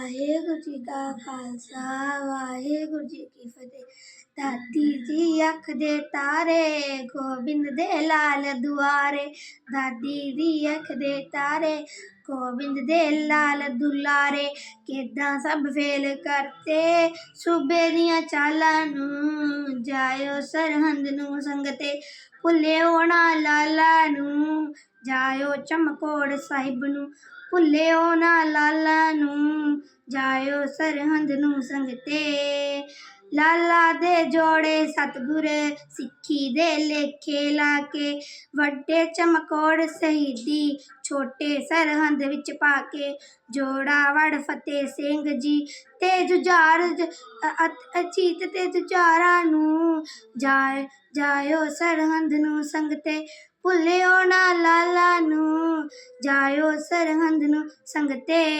ਵਾਹਿਗੁਰੂ ਜੀ ਕਾ ਖਾਲਸਾ, ਵਾਹਿਗੁਰੂ ਜੀ ਕੀ ਫਤਿਹ। ਦਾਦੀ ਜੀ ਅੱਖ ਦੇ ਤਾਰੇ, ਗੋਬਿੰਦ ਦੇ ਲਾਲ ਦੁਆਰੇ। ਦਾਦੀ ਦੀ ਅੱਖ ਦੇ ਤਾਰੇ, ਗੋਬਿੰਦ ਦੇ ਲਾਲ ਦੁਲਾਰੇ। ਕਿਦਾਂ ਸਭ ਫੇਲ ਕਰਤੇ, ਸੂਬੇ ਦੀਆਂ ਚਾਲਾਂ ਨੂੰ ਜਾਇਓ ਸਰਹੰਦ ਨੂੰ ਸੰਗਤੇ। ਭੁੱਲੇ ਹੋਣਾ ਲਾਲਾ ਨੂੰ, ਜਾਇਓ ਚਮਕੌੜ ਸਾਹਿਬ ਨੂੰ। ਭੁੱਲੇ ਹੋਣਾ ਲਾਲਾ ਨੂੰ ਜਾਇਓ ਸਰਹੰਦ ਨੂੰ ਸੰਗਤੇ। ਲਾਲਾ ਦੇ ਜੋੜੇ ਸਤਗੁਰ ਸਿੱਖੀ ਦੇ ਲੇਖੇ ਲਾ ਕੇ। ਵੱਡੇ ਚਮਕੌੜ ਸ਼ਹੀਦੀ ਛੋਟੇ ਸਰਹੰਦ ਵਿੱਚ ਪਾ ਕੇ। ਜੋੜਾ ਵੜ ਫਤਿਹ ਸਿੰਘ ਜੀ ਤੇ ਜੁਝਾਰ ਜ- ਤੇ ਜੁਝਾਰਾਂ ਨੂੰ। ਜਾਏ ਜਾਇਓ ਸਰਹੰਦ ਨੂੰ ਸੰਗਤੇ, ਭੁੱਲਿਓ ਨਾ ਲਾਲਾ ਨੂੰ। ਜਾਇਓ ਸਰਹੰਦ ਨੂੰ ਸੰਗਤੇ।